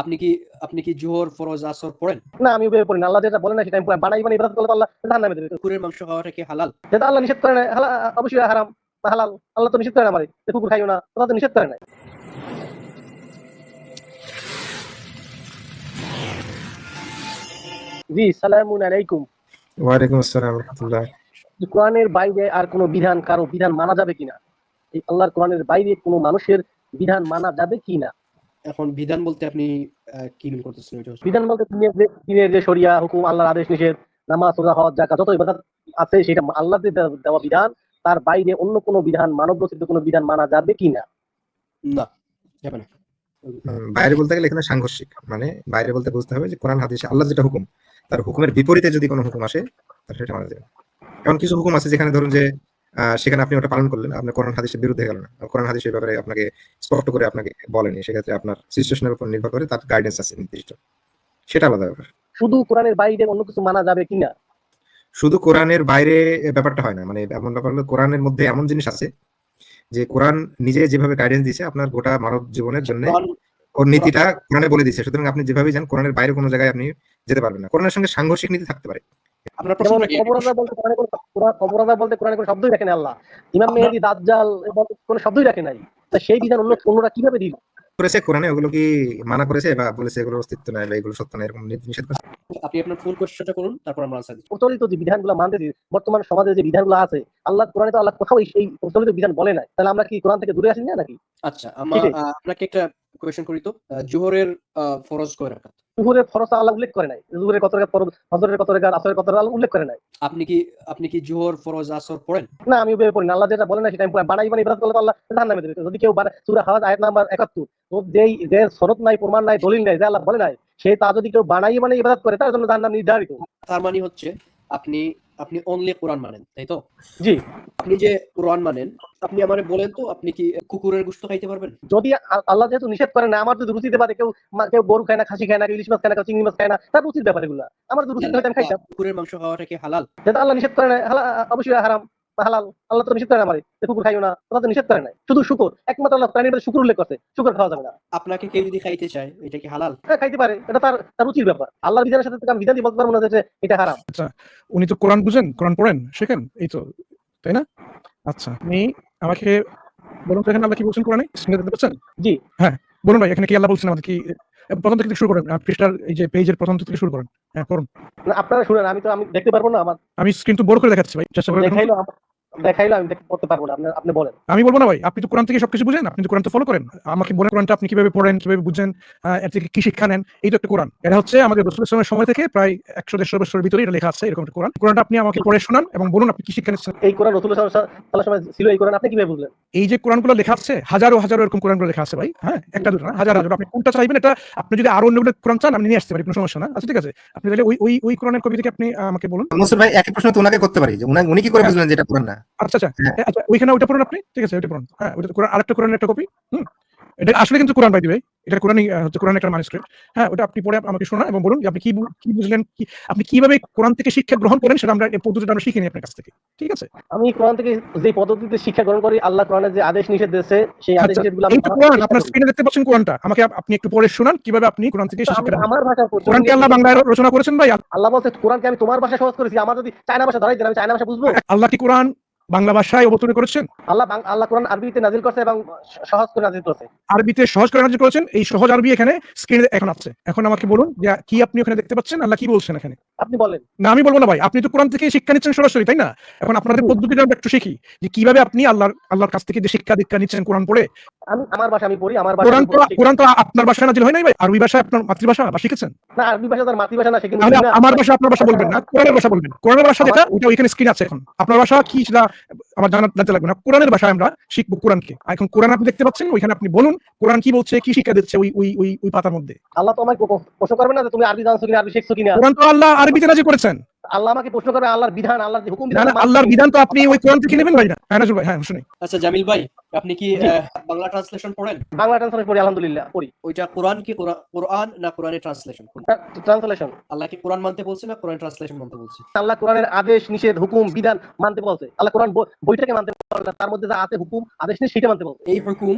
আপনি কি আপনি কি জোহর ফরজ আসর পড়েন? না আমি ওইভাবে পড়ি না। আল্লাহ যেটা বলে না সেটা আমি পড়ি। বানাই বানাই ইবাদত করলে আল্লাহ জাহান নামে দেবে। কুকুরের মাংস খাওয়াটা কি হালাল? যেটা আল্লাহ নিষেধ করে না হালা অবশ্যই হারাম হালাল। আল্লাহ তো নিষেধ করে না আমার। যে কুকুর খাইও না ওরা তো নিষেধ করে না জি সালামুন আলাইকুম। ওয়ালাইকুম আসসালাম রহমতুল্লাহ। যে কোরআনের বাইরে আর কোনো বিধান কারও বিধান মানা যাবে কিনা? এই আল্লাহর কোরআনের বাইরে কোনো মানুষের বিধান মানা যাবে কিনা? এখন বিধান বলতে আপনি আহ, কি মিন করতেছেন ওইটা? বিধান বলতে দিনের যে দিনের যে শরিয়া হুকুম আল্লাহর আদেশ নিষেধ নামাজ রোজা হজ জাকাত যত ইবাদত আছে সেটা আল্লাহ দেওয়া বিধান। তার বাইরে অন্য কোনো বিধান মানব রচিত কোনো বিধান মানা যাবে কিনা না? না যাবে না। বাইরে বলতে গেলে এখানে সাংঘর্ষিক। মানে বাইরে বলতে বুঝতে হবে যে কোরআন হাদিসে আল্লাহ যেটা হুকুম তার হুকুমের বিপরীতে যদি কোনো হুকুম আসে তাহলে সেটা মানা যাবে এমন কিছু হুকুম আছে যেখানে ধরুন যে সেখানে আপনি ওটা পালন করলেন। আপনার কোরআন হাদিসের বিরুদ্ধে গেল না। কোরআন হাদিস এই ব্যাপারে আপনাকে স্পষ্ট করে আপনাকে বলেনি। সেক্ষেত্রে আপনার সিচুয়েশনের উপর নির্ভর করে তার গাইডেন্স আছে নির্দিষ্ট। সেটা আলাদা ব্যাপার। শুধু কোরআনের বাইরে অন্য কিছু মানা যাবে কিনা শুধু কোরআনের বাইরে ব্যাপারটা হয় না। মানে এমন ব্যাপার হলো কোরআনের মধ্যে এমন জিনিস আছে যে কোরআন নিজে যেভাবে গাইডেন্স দিয়েছে আপনার গোটা মানব জীবনের জন্য ওর নীতিটা কোরআনে বলে দিচ্ছে সুতরাং আপনি যেভাবে যান কোরআনের বাইরে কোনো জায়গায় আপনি যেতে পারবেন না। কোরআনের সঙ্গে সাংঘর্ষিক নীতি থাকতে পারে। আপনার যেমন কি কবরাজা বলতে কোরআনে কোনো কোরআন- কবরাজা বলতে কোরআনে কোনো শব্দই রাখে না আল্লাহ। ইমাম মেহেদি দাজ্জাল কোনো শব্দই রাখে নাই। তা সেই বিধান অন্য অন্যরা কীভাবে দিল করেছে কোরআনে ওগুলো কি মানা করেছে বা বলেছে এগুলোর অস্তিত্ব নাই বা এগুলো সত্য না এরকম নিষেধ করেছে? আপনি আপনার ফুল কোশ্চেনটা করুন তারপর আমরা আনসার দিচ্ছি। প্রচলিত যে বিধানগুলো মানতে দিই বর্তমান সমাজে যে বিধানগুলো আছে আল্লাহ কোরআনে তো আল্লাহ কোথাও এই- এই প্রচলিত বিধান বলে নাই। তাহলে আমরা কি কোরআন থেকে দূরে আসি না নাকি? আচ্ছা আমার আপনাকে একটা কোয়েশ্চেন করি তো জোহরের ফরজ কয় রাকাত? জুহুরের ফরজ আল্লাহ উল্লেখ করে নাই। জুহুরের কত রেখাত ফরজ হজরের কত রেখাত আসরের কত আল্লাহ উল্লেখ করে নাই। আপনি কি আপনি কি জোহর ফরজ আসর পড়েন? না আমি ওইভাবে পড়ি না। আল্লাহ যেটা বলে না সেটা আমি বানাই বানাই ইবাদত করলে আল্লাহ জাহান নামে দেবে। যদি কেউ সূরা হাওয়াজ আয়াত নাম্বার 71 তো যেই যে নাই প্রমাণ নাই দলিল নাই যে আল্লাহ বলে নাই সে তা যদি কেউ বানাই মানে ইবাদত করে তার জন্য জাহান্নাম নির্ধারিত। তার মানে হচ্ছে আপনি আপনি অনলি কোরআন মানেন তাই তো? জি। আপনি যে কোরআন মানেন আপনি আমারে বলেন তো আপনি কি কুকুরের গোশত খাইতে পারবেন? যদি আল্লাহ যেহেতু নিষেধ করে না আমার তো রুচি পারে কেউ মা- কেউ গরু খায় না খাসি খায় না ইলিশ মাছ খায় না চিংড়ি মাছ খায় না তার রুচির ব্যাপার এগুলো। আমার যদি রুচিতে হয়তো আমি খাইতাম। কুকুরের মাংস খাওয়াটা কি হালাল? যেটা আল্লাহ নিষেধ করে না অবশ্যই হারাম। হালাল আল্লাহ তো নিষেধ করে না কুকুর খাইও না ওরা তো নিষেধ করে নাই। শুধু শুকুর একমাত্র আল্লাহ প্রাণীর মধ্যে শুকুর উল্লেখ করছে শুকুর খাওয়া যাবে না। আপনাকে কেউ যদি খাইতে চায় এটা কি হালাল? হ্যাঁ, খাইতে পারে এটা তার তার রুচির ব্যাপার। আল্লাহর বিধানের সাথে আমি বিধান দিয়ে বলতে পারব না যে এটা হারাম। উনি তো কোরআন বুঝেন কোরআন পড়েন শেখেন এই তো তাই না? আচ্ছা আপনি আমাকে বলুন তো এখানে আল্লাহ কি বলছেন কোরআনে? দেখতে পাচ্ছেন? জি। হ্যাঁ বলুন ভাই এখানে কি আল্লাহ বলছেন আমাদের কি প্রথম থেকে শুরু করেন পৃষ্ঠার এই যে পেজের প্রথম থেকে শুরু করেন। হ্যাঁ করুন আপনারা শুনেন আমি তো আমি দেখতে পারব না আমার। আমি স্ক্রিন তো বড় করে দেখাচ্ছি ভাই চেষ্টা করে দেখাইলো দেখাইলো আমি দেখতে করতে পারব না। আপনি আপনি বলেন। আমি বলব না ভাই আপনি তো কোরআন থেকে সবকিছু বুঝেন আপনি তো কোরআন তো ফলো করেন। আমাকে বলেন কোরআনটা আপনি কীভাবে পড়েন কীভাবে বুঝেন এর থেকে কি শিক্ষা নেন এই তো একটা কোরআন। এটা হচ্ছে আমাদের রসুল ইসলামের সময় থেকে প্রায় একশো দেড়শো বছরের ভিতরে এটা লেখা আছে এরকম একটা কোরআন। কোরআনটা আপনি আমাকে পড়ে শোনান এবং বলুন আপনি কি শিক্ষা নিচ্ছেন। এই কোরআন রসুল সাল্লাল্লাহু সময় ছিল এই কোরআন আপনি কীভাবে বুঝলেন? এই যে কোরআনগুলো লেখা আছে হাজারো হাজারো এরকম কোরআনগুলো লেখা আছে ভাই হ্যাঁ? একটা দুটো না হাজার হাজার। আপনি কোনটা চাইবেন এটা আপনি যদি আরও অন্য কোরআন চান আমি নিয়ে আসতে পারি কোনো সমস্যা না। আচ্ছা ঠিক আছে। আপনি তাহলে ওই ওই ওই কোরআনের কবি থেকে আপনি আমাকে বলুন। মনসুর ভাই একই প্রশ্ন তো ওনাকে করতে পারি যে উনি- উনি কি করে বুঝলেন যেটা কোরআন না? আচ্ছা আচ্ছা। হ্যাঁ। আচ্ছা ওইখানে ওইটা পড়ুন আপনি? ঠিক আছে ওইটা পড়ুন। হ্যাঁ ওইটা কোরআন আরেকটা কোরআনের একটা কপি হুম। এটা আসলে কিন্তু কোরআন পাই দিবে এটা কোরআনই হচ্ছে কোরআন একটা মানুস্ক্রিপ্ট হ্যাঁ ওটা আপনি পড়ে আমাকে শোনান এবং বলুন আপনি কি কি বুঝলেন কি আপনি কীভাবে কোরআন থেকে শিক্ষা গ্রহণ করেন সেটা আমরা এই পদ্ধতিটা আমরা শিখে নিই আপনার কাছ থেকে। ঠিক আছে? আমি কোরআন থেকে যে পদ্ধতিতে শিক্ষা গ্রহণ করি আল্লাহ কোরআনের যে আদেশ নিষেধ দিয়েছে সেই আদেশ নিষেধগুলো আমি কোরআন আপনার স্ক্রিনে দেখতে পাচ্ছেন কোরআনটা। আমাকে আপনি একটু পড়ে শোনান কীভাবে আপনি কোরআন থেকে শিক্ষা গ্রহণ আমার ভাষা কোরআন কি আল্লাহ বাংলায় রচনা করেছেন ভাই? আল্লাহ বলছে কোরআনকে আমি তোমার ভাষা সহজ করেছি আমার যদি চায়না ভাষা ধরাই দেন আমি চায়না ভাষা বুঝব? আল্লাহ কি কোরআন বাংলা ভাষায় অবতরণ করেছেন? আল্লাহ আল্লাহ কোরআন আরবিতে নাজিল করছে এবং সহজ করে নাজিল করছে। আরবিতে সহজ করে নাজিল করেছেন এই সহজ আরবি এখানে স্ক্রিনে এখন আছে। এখন আমাকে বলুন যে কি আপনি ওখানে দেখতে পাচ্ছেন আল্লাহ কি বলছেন এখানে? আপনি বলেন। না আমি বলব না ভাই। আপনি তো কোরআন থেকে শিক্ষা নিচ্ছেন সরাসরি তাই না? এখন আপনাদের পদ্ধতিটা আমরা একটু শিখি যে কীভাবে আপনি আল্লাহর আল্লাহর কাছ থেকে যে শিক্ষা দীক্ষা নিচ্ছেন কোরআন পড়ে। আমি আমার ভাষা আমি পড়ি আমার ভাষা কোরআন তো কোরআন তো আপনার ভাষায় নাজিল হয় নাই ভাই? আরবি ভাষা আপনার মাতৃভাষা বা শিখেছেন? না আরবি ভাষা তার মাতৃভাষা না তাহলে আমার ভাষা আপনার ভাষা বলবেন না। কোরআনের ভাষা বলবেন। কোরআনের ভাষা যেটা ওইটা ওইখানে স্ক্রিন আছে এখন। আপনার ভাষা কি সেটা আমার জানা জানতে লাগবে না। কোরআনের ভাষায় আমরা শিখব কোরআনকে। এখন কোরআন আপনি দেখতে পাচ্ছেন ওইখানে আপনি বলুন কোরআন কি বলছে কি শিক্ষা দিচ্ছে ওই ওই ওই পাতার মধ্যে। আল্লাহ তো আমাকে প্র- প্রশ্ন করবে না তুমি আরবি জানছো কিনা আরবি শিখছো কিনা। কোরআন তো আল্লাহ করেছেন? আল্লাহ আমাকে প্রশ্ন করবে আল্লাহর বিধান আল্লাহর যে হুকুম না আল্লাহর বিধান তো আপনি ওই কোরআন থেকে নেবেন ভাই না? হ্যাঁ ভাই হ্যাঁ শুনি আচ্ছা জামিল ভাই আপনি কি। বাংলা ট্রান্সলেশন পড়েন? বাংলা ট্রান্সলেশন পড়ি আলহামদুলিল্লাহ পড়ি। ওইটা কোরআন কি কোরআন না কোরআনের ট্রান্সলেশন? ট্রান্সলেশন। আল্লাহ কি কোরআন মানতে বলছে না কোরআন ট্রান্সলেশন মানতে বলছে? আল্লাহ কোরআনের আদেশ নিষেধ হুকুম বিধান মানতে বলছে। আল্লাহ কোরআন বইটাকে মানতে বলছে তার মধ্যে যা আছে হুকুম আদেশ নিষেধ সেটা মানতে বলছে। এই হুকুম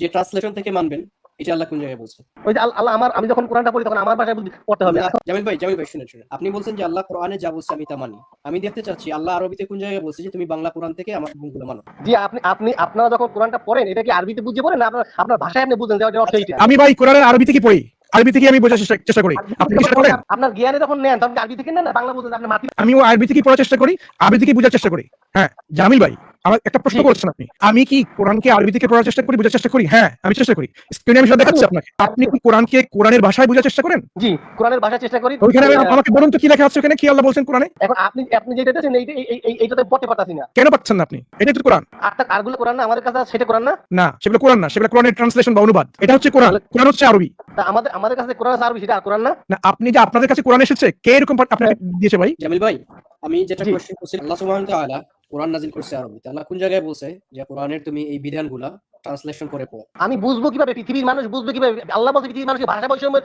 যে ট্রান্সলেশন থেকে মানবেন এটা আল্লাহ কোন জায়গায় বলছে? ওই যে আল্লাহ আমার আমি যখন কোরআনটা পড়ি তখন আমার ভাষায় পড়তে হবে। জামিল ভাই জামিল ভাই শুনেন শুনেন। আপনি বলছেন যে আল্লাহ কোরআনে যা বলছে আমি তা মানি। আমি দেখতে চাচ্ছি আল্লাহ আরবিতে কোন জায়গায় বলছে যে তুমি বাংলা কোরআন থেকে আমার হুকুমগুলো মানো? জি আপনি আপনি আপনারা যখন কোরআনটা পড়েন এটা কি আরবিতে বুঝে পড়েন না আপনার আপনার ভাষায় আপনি বুঝেন যে এটা অর্থ এইটা? আমি ভাই কোরআনের আরবি থেকে পড়ি। আরবি থেকে আমি বোঝার চেষ্টা- করি। আপনি কি করেন আপনার জ্ঞানে যখন নেন তখন আরবি থেকে নেন না? বাংলা বুঝেন আপনি মাতৃ আমিও আরবি থেকে পড়ার চেষ্টা করি আরবি থেকে বোঝার চেষ্টা করি। হ্যাঁ জামিল ভাই। আমার একটা প্রশ্ন করছেন আপনি। আমি কি কোরআনকে আরবি থেকে পড়ার চেষ্টা করি বোঝার চেষ্টা করি? হ্যাঁ আমি চেষ্টা করি। স্ক্রিনে আমি সেটা দেখাচ্ছি আপনাকে। আপনি কি কোরআনকে কোরআনের ভাষায় বোঝার চেষ্টা করেন? জি কোরআনের ভাষা চেষ্টা করি। ওইখানে আমাকে বলুন তো কি লেখা আছে ওখানে? কি আল্লাহ বলছেন কোরআনে? এখন আপনি আপনি যেটা দেখছেন এই- এইটাতে পড়তে পারতাছি না। কেন পাচ্ছেন না আপনি? এটা তো কোরআন। আর তা- আরগুলো কোরআন না? আমাদের কাছে সেটা কোরআন না? না সেগুলো কোরআন না। সেগুলো কোরআনের ট্রান্সলেশন বা অনুবাদ। এটা হচ্ছে কোরআন। কোরআন হচ্ছে আরবি। আমাদের আমাদের কাছে কোরআন আরবি সেটা আর কোরআন না? না আপনি যে আপনাদের কাছে কোরআন এসেছে কে এরকম আপনাকে দিয়েছে ভাই? জামিল ভাই আমি যেটা কোশ্চেন করছি আল্লাহ সুবহানাহু ওয়া তাআলা কোরআন নাজিল করছে আরবিতে আল্লাহ কোন জায়গায় বলছে যে কোরআনের তুমি এই বিধানগুলা ট্রান্সলেশন করে পড়ো? আমি বুঝব কীভাবে পৃথিবীর মানুষ বুঝবে কীভাবে? আল্লাহ বলছে পৃথিবীর মানুষকে ভাষা বৈষম্য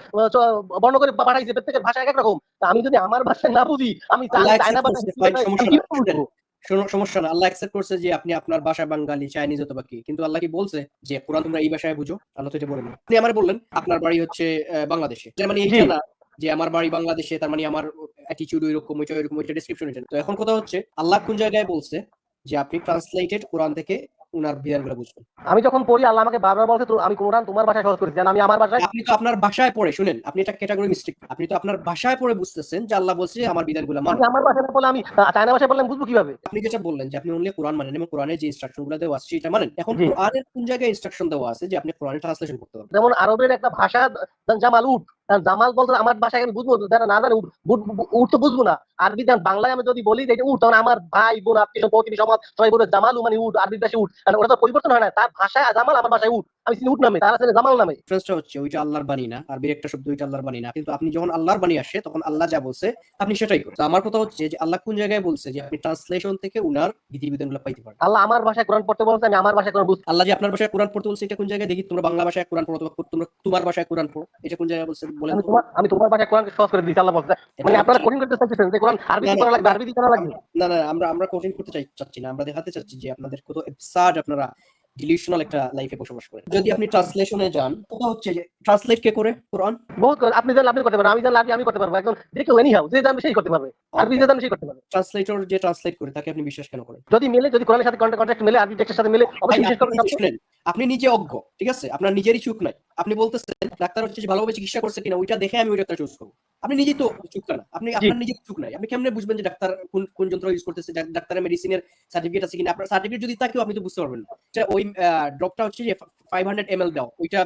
বর্ণ করে পাঠাইছে প্রত্যেকের ভাষা এক এক রকম। আমি যদি আমার ভাষায় না বুঝি আমি সমস্যা না আল্লাহ অ্যাকসেপ্ট করছে যে আপনি আপনার ভাষা বাঙালি চাইনিজ অথবা কি। কিন্তু আল্লাহ কি বলছে যে কোরআন তোমরা এই ভাষায় বুঝো? আল্লাহ তো এটা বলেন আপনি আমার বললেন আপনার বাড়ি হচ্ছে বাংলাদেশে। মানে এইটা না যে আমার বাড়ি বাংলাদেশে তার মানে আমার অ্যাটিটিউড ওইটা ওইরকম ওইটা ডেসক্রিপশন তো এখন কথা হচ্ছে আল্লাহ কোন জায়গায় বলছে যে আপনি ট্রান্সলেটেড কোরআন থেকে উনার বিধানগুলো বুঝবেন? আমি যখন পড়ি আল্লাহ আমাকে বারবার বলছে আমি কোরআন তোমার ভাষায় সহজ করেছি আমি আমার ভাষায়? আপনি তো আপনার ভাষায় পড়ে শুনেন আপনি এটা ক্যাটাগরি মিস্টেক আপনি তো আপনার ভাষায় পড়ে বুঝতেছেন যে আল্লাহ বলছে আমার বিধানগুলো মানো। আমি আমার ভাষায় বলে আমি চায়না ভাষায় বললাম বুঝব কীভাবে? আপনি যেটা বললেন যে আপনি অনলি কোরআন মানেন এবং কোরআনের যে ইনস্ট্রাকশনগুলো দেওয়া আছে সেটা মানেন। এখন কোরআনের কোন জায়গায় ইনস্ট্রাকশন দেওয়া আছে যে আপনি কোরআনে ট্রান্সলেশন করতে পারবেন? যেমন আরবের একটা ভাষা জামাল উঠ জামাল বলতো আমার বাসায় আমি বুঝব যারা না জানে, উঠ তো বুঝব না। আরবি জান বাংলায় আমি যদি বলি যে উঠ, তখন আমার ভাই বোন, আত্মীয় প্রতিবেশী সমাজ, সবাই বলে জামালু মানে উঠ আরবি ভাষায় উঠ। ওটা তো পরিবর্তন হয় না, তার ভাষায় জামাল, আমার ভাষায় উঠ। আমি নামে তার আছে জামাল নামে। ডিফারেন্সটা হচ্ছে ওইটা আল্লাহর বাণী না আর একটা শব্দ ওইটা আল্লাহর বাণী না। কিন্তু আপনি যখন আল্লাহর বাণী আসে তখন আল্লাহ যা বলছে আপনি সেটাই করেন। আমার কথা হচ্ছে যে আল্লাহ কোন জায়গায় বলছে যে আপনি ট্রান্সলেশন থেকে উনার বিধিবিধানগুলো পাইতে পারেন? আল্লাহ আমার ভাষায় কোরআন পড়তে বলছে আমি আমার ভাষায় কোরআন বুঝতে আল্লাহ যে আপনার ভাষায় কোরআন পড়তে বলছে এটা কোন জায়গায়? দেখি তোমরা বাংলা ভাষায় কোরআন পড়ো তোমরা তোমার ভাষায় কোরআন পড়ো। এটা কোন জায়গায় বলছে বলেন আমি তোমার ভাষায় কোরআনকে সহজ করে আল্লাহ বলছে। মানে আপনারা কঠিন করতে চাইছেন যে কোরআন আরবি না, না, করা লাগবে আরবি করা লাগবে। না না আমরা আমরা কঠিন করতে চাই চাচ্ছি না। আমরা দেখাতে চাচ্ছি যে আপনাদের কত আপনারা ডিলিউশনাল একটা লাইফে বসবাস করে। যদি আপনি ট্রান্সলেশনে যান কথা হচ্ছে যে ট্রান্সলেট কে করে? কোরআন? বহুত আপনি জানলে আপনি করতে পারবেন আমি জানলে আমি করতে পারব। একদম যে কেউ এনি হাউ যে জানবে সেই করতে পারবে। আর যে জানবে সেই করতে পারবে। ট্রান্সলেটর যে ট্রান্সলেট করে তাকে আপনি বিশ্বাস কেন করেন? যদি মিলে যদি কোরআনের সাথে কন্ট্যাক্ট মেলে আরবি টেক্সটের সাথে মিলে অবশ্যই বিশ্বাস করবেন শুনেন, আপনি নিজে অজ্ঞ ঠিক আছে? আপনার নিজেরই চুক নাই। আপনি বলতেছেন ডাক্তার হচ্ছে যে ভালোভাবে চিকিৎসা করছে কিনা ওইটা দেখে আমি ওই ডাক্তার চুজ করব। আপনি নিজেই তো চুক না আপনি আপনার নিজের চুক নাই। আপনি কেমনে বুঝবেন যে ডাক্তার কোন কোন যন্ত্র ইউজ করতেছে ডাক- ডাক্তারের মেডিসিনের সার্টিফিকেট আছে কিনা? আপনার সার্টিফিকেট যদি থাকে আপনি তো বুঝতে পারবেন না। এটা ওই ড্রপটা হচ্ছে যে ফাইভ হান্ড্রেড এম এল দাও ওইটা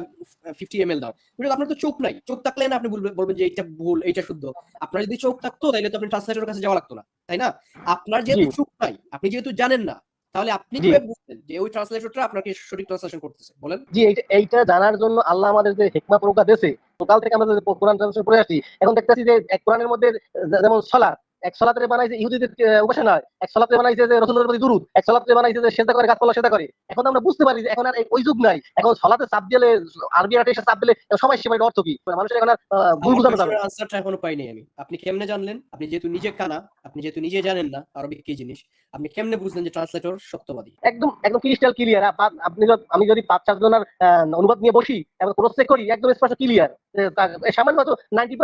ফিফটি এম এল দাও। ওইটা আপনার তো চোখ নাই। চোখ থাকলে না আপনি বলবেন বলবেন যে এটা ভুল এটা শুদ্ধ। আপনার যদি চোখ থাকতো তাহলে তো আপনি ট্রান্সলেটরের কাছে যাওয়া লাগতো না তাই না? আপনার যেহেতু চোখ নাই আপনি যেহেতু জানেন না তাহলে আপনি। কীভাবে বুঝতেন যে ওই ট্রান্সলেটরটা আপনাকে সঠিক ট্রান্সলেশন করতেছে বলেন জি এইটা এইটা জানার জন্য আল্লাহ আমাদের যে হেকমা প্রজ্ঞা দেশে সকাল থেকে আমরা যে কোরআন ট্রান্সলেশন করে আসছি এখন দেখতেছি যে এক কোরআনের মধ্যে যেমন সলাৎ এক সলাতে বানাইছে ইহুদিদের উপাসনা এক সলাতে বানাইছে যে রসুলের প্রতি দুরুদ এক সলাতে বানাইছে যে করে গাছপালা করে। এখন আমরা বুঝতে পারি যে এখন আর ওই যুগ নাই। এখন সলাতে চাপ দিলে আরবি আর এসে চাপ দিলে সবাই অর্থ কি? মানুষের এখন আর ভুল বোঝানো যাবে আনসারটা এখনও পাইনি আমি। আপনি কেমনে জানলেন? আপনি যেহেতু নিজে কানা আপনি যেহেতু নিজে জানেন না আরবিক কি জিনিস আপনি কেমনে বুঝলেন যে ট্রান্সলেটর সত্যবাদী? একদম একদম ক্রিস্টাল ক্লিয়ার আপনি যদি- আমি যদি পাঁচ চার জনের অনুবাদ নিয়ে বসি এবং ক্রস চেক করি একদম স্পষ্ট ক্লিয়ার সামান্য হয়তো নাইনটি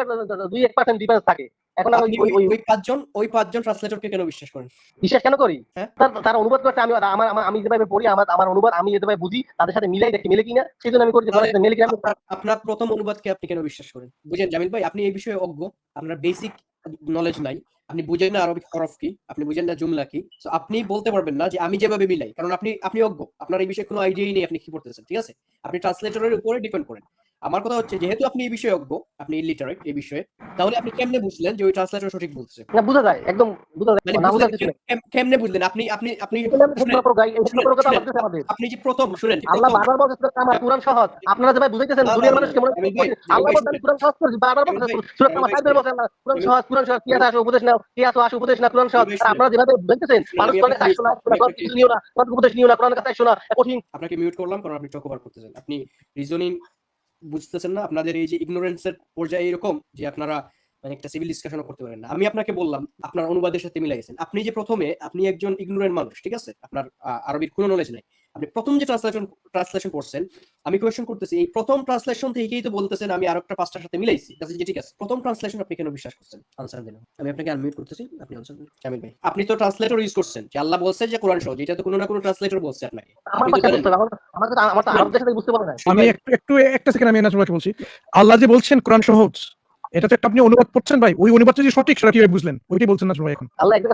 দুই এক পার্সেন্ট ডিফারেন্স থাকে। এখন আপনি ওই- পাঁচজন ওই পাঁচজন ট্রান্সলেটরকে কেন বিশ্বাস করেন? বিশ্বাস কেন করি? হ্যাঁ? তার তার অনুবাদ করতে আমি আমার আমি যেভাবে পড়ি আমার আমার অনুবাদ আমি যেভাবে বুঝি তাদের সাথে মিলাই দেখি মিলে কিনা? সেই জন্য আমি করি মিলে কিনা। আপনার প্রথম অনুবাদকে আপনি কেন বিশ্বাস করেন? বুঝেন জামিল ভাই আপনি এই বিষয়ে অজ্ঞ। আপনার বেসিক নলেজ নাই। আপনি বুঝেন না আরবিক হরফ কি আপনি বুঝেন না জুমলা কি। So আপনি বলতে পারবেন না যে আমি যেভাবে মিলাই। কারণ আপনি আপনি অজ্ঞ। আপনার এই বিষয়ে কোনো আইডিয়াই নেই আপনি কি পড়তেছেন ঠিক আছে? আপনি ট্রান্সলেটরের উপরে ডিপেন্ড করেন। আমার কথা হচ্ছে যেহেতু আপনি এই বিষয়ে অজ্ঞ আপনি ইলিটারেট এই বিষয়ে তাহলে আপনি কেমনে বুঝলেন যে ওই ট্রান্সলেটর সঠিক বলছে? না বোঝা যায় একদম বোঝা যায়। মানে না বুঝলেন কিছু কেমনে বুঝলেন? আপনি আপনি আপনি আল্লাহ আপনি যে প্রথম শুনেন আল্লাহ বারবার বলছে সূরা কামার কোরআন সহজ। আপনারা যেভাবে বুঝাইতেছেন না, না, দুনিয়ার মানুষ কেমন আল্লাহ ভাই, আমি কোরআন সহজ করেছি বারবার ভাই, সূরা আমি কামার ভাই, সাইদের বলছে না কোরআন সহজ কোরআন সহজ কি আছে উপদেশ নাও কি আছে আসো উপদেশ না কোরআন সহজ। ভাই, আপনারা যেভাবে বুঝাইতেছেন শুনুন, মানুষ কাছে শোনা আমি কিছু নিও না কোরআন উপদেশ নিও না কোরআন কাছে শোনা কঠিন। আপনাকে মিউট করলাম কারণ আপনি চকোবার করতেছেন। আপনি রিজনিং বুঝতেছেন না? আপনাদের এই যে ইগনোরেন্সের পর্যায়ে এরকম যে আপনারা মানে একটা সিভিল ডিসকাশনও করতে পারেন না। আমি আপনাকে বললাম আপনার অনুবাদের সাথে মিলাইছেন আপনি যে প্রথমে আপনি একজন ইগনোরেন্ট মানুষ ঠিক আছে? আপনার আরবির কোনো নলেজ নাই। আপনি প্রথম যে ট্রান্সলেশন ট্রান্সলেশন করছেন আমি কোয়েশ্চেন করতেছি এই প্রথম ট্রান্সলেশন থেকেই তো বলতেছেন আমি আরেকটা পাঁচটার সাথে মিলাইছি। It, ঠিক আছে? প্রথম ট্রান্সলেশন আপনি কেন বিশ্বাস করছেন? আনসার দিন আমি আপনাকে আনমিউট করতেছি। আপনি আনসার দিন। জামিল ভাই আপনি তো ট্রান্সলেটর ইউজ করছেন। যে আল্লাহ বলছে যে কোরআন সহজ এটা তো কোনো না কোনো ট্রান্সলেটর বলছে আপনাকে। আমার তো আমার- তো- আমার তো আরব দেশে বুঝতে পারে না। আমি একটু একটু একটা সেকেন্ড আমি নাজমুল বলছি। আল্লাহ যে বলছেন কোরআন সহজ এটা তো একটা আপনি অনুবাদ করছেন ভাই ওই অনুবাদটা যে সঠিক সেটা কীভাবে বুঝলেন? ওইটাই বলছেন নাজমুল ভাই এখন। আল্লাহ একদম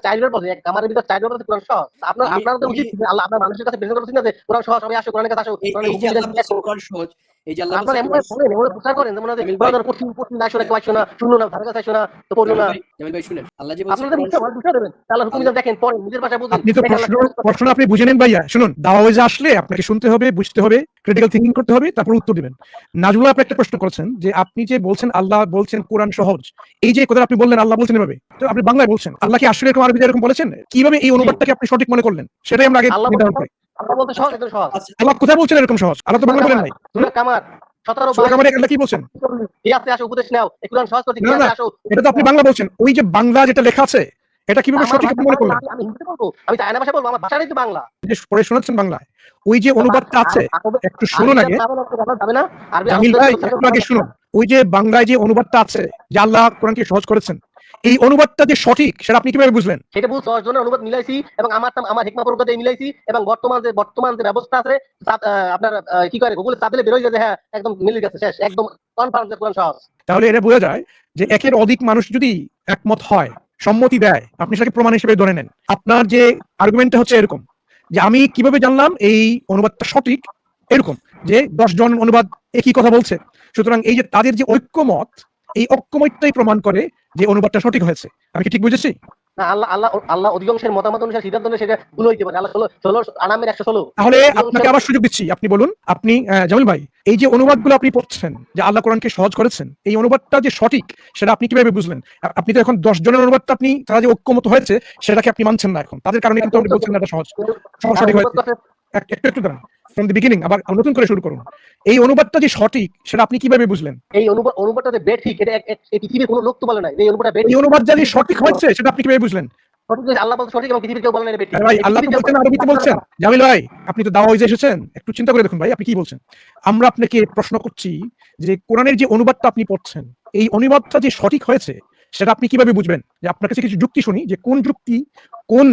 এক আমার ভিতরে কোরআন সহজ। আপনার আপনার তো উচিত আল্লাহ আপনার মানুষের কাছে প্রেজেন্ট না যে কোরআন সহজ সবাই আসো কোরআনের কাছে আসো এই এই যে আল্লাহ কোরআন সহজ এই যে আল্লাহ আপনার এমন বলেন এমন প্রচার করেন যেমন পশ্চিম পশ্চিম না না কেউ না শুনো না ধারে কাছে তো পড়ল না। জামিল ভাই, শুনেন আল্লাহ যে আমার বুঝতে দেবেন। তাহলে হুকুম দেখেন পড়েন নিজের ভাষায় বুঝুন। আপনি তো প্রশ্ন প্রশ্ন আপনি বুঝে নেন ভাইয়া শুনুন দাওয়াজে আসলে আপনাকে শুনতে হবে বুঝতে হবে ক্রিটিক্যাল থিঙ্কিং করতে হবে তারপর উত্তর দিবেন। নাজমুল আপনি একটা প্রশ্ন করেছেন যে আপনি যে বলছেন আল্লাহ বলছেন কোরআন সহজ। এই যে কথা আপনি বললেন আল্লাহ বলছেন এভাবে। তো আপনি বাংলায় বলছেন আল্লাহ কি আসলে এরকম আরবিতে এরকম বলেছেন? কীভাবে এই অনুবাদটাকে আপনি সঠিক মনে করলেন? সেটাই আমরা আগে আল্লাহ আচ্ছা কোথায় বলছেন এরকম সহজ? আল্লাহ তো বাংলা বলেন নাই। সূরা কামার 17 সূরা কামারে আল্লাহ কি বলছেন? ইয়াতে আসো উপদেশ নাও। এই কোরআন সহজ করতে না, ইয়াতে না, আসো। এটা তো আপনি বাংলা বলছেন। ওই যে বাংলা যেটা লেখা আছে এটা কীভাবে সঠিক আপনি মনে করলেন? আমি হিন্দিতে বলব আমি চায়না ভাষা বলব আমার ভাষাটাই তো বাংলা। যে পরে শোনাচ্ছেন বাংলায় ওই যে অনুবাদটা আছে একটু শুনুন আগে। যাবে না। আরবি জামিল ভাই একটু আগে শুনুন। ওই যে বাংলায় যে অনুবাদটা আছে যে আল্লাহ কোরআনকে সহজ করেছেন এই অনুবাদটা যে সঠিক সেটা আপনি কীভাবে বুঝলেন? সেটা বুঝ দশ জনের অনুবাদ মিলাইছি এবং আমার নাম আমার হেকমা পরবতে মিলাইছি এবং বর্তমান যে বর্তমান যে ব্যবস্থা আছে আপনার কি করে গুগলে চাপলে বেরোয় যায় যে হ্যাঁ একদম মিলে গেছে শেষ একদম কনফার্ম যে কোরআন সহজ। তাহলে এটা বোঝা যায় যে একের অধিক মানুষ যদি একমত হয় সম্মতি দেয় আপনি সেটাকে প্রমাণ হিসেবে ধরে নেন। আপনার যে আর্গুমেন্টটা হচ্ছে এরকম যে আমি কীভাবে জানলাম এই অনুবাদটা সঠিক এরকম যে দশ জন অনুবাদ একই কথা বলছে। সুতরাং এই যে তাদের যে ঐক্যমত এই ঐক্যমতটাই প্রমাণ করে যে অনুবাদটা সঠিক হয়েছে। আমি কি ঠিক বুঝেছি? আল্লাহ আল্লাহ আল্লাহ অধিকাংশের মতামত অনুসারে সিদ্ধান্ত সেটা ভুল হইতে পারে। আল্লাহ ষোলো ষোলো আনামের একশো ষোলো। তাহলে আপনাকে আবার সুযোগ দিচ্ছি। আপনি বলুন আপনি জামিল ভাই এই যে অনুবাদগুলো আপনি পড়ছেন যে আল্লাহ কোরআনকে সহজ করেছেন এই অনুবাদটা যে সঠিক সেটা আপনি কীভাবে বুঝলেন? আপনি তো এখন দশ জনের অনুবাদটা আপনি তারা যে ঐক্যমত হয়েছে সেটাকে আপনি মানছেন না এখন। তাদের কারণে কিন্তু আপনি বলছেন না এটা সহজ। সহজ সঠিক হয়েছে। একটু একটু দাঁড়ান। ফ্রম দি বিগিনিং আবার নতুন করে শুরু করুন। এই অনুবাদটা যে সঠিক সেটা আপনি কীভাবে বুঝলেন? এই অনুবাদ অনুবাদটা যে বেঠিক এটা এই পৃথিবীর কোনো লোক তো বলে এই অনুবাদটা এই অনুবাদ যে সঠিক হয়েছে সেটা আপনি কীভাবে বুঝলেন? আল্লাহ বলতে সঠিক এবং পৃথিবীর কেউ বলে নাই বেঠিক ভাই আল্লাহ তো বলছেন আরবিতে বলছেন। জামিল ভাই আপনি তো দাওয়া হয়ে এসেছেন একটু চিন্তা করে দেখুন ভাই আপনি কি বলছেন? আমরা আপনাকে প্রশ্ন করছি যে কোরআনের যে অনুবাদটা আপনি পড়ছেন এই অনুবাদটা যে সঠিক হয়েছে সেটা আপনি কীভাবে বুঝবেন? যে আপনার কাছে কিছু যুক্তি শুনি যে কোন যুক্তি কোন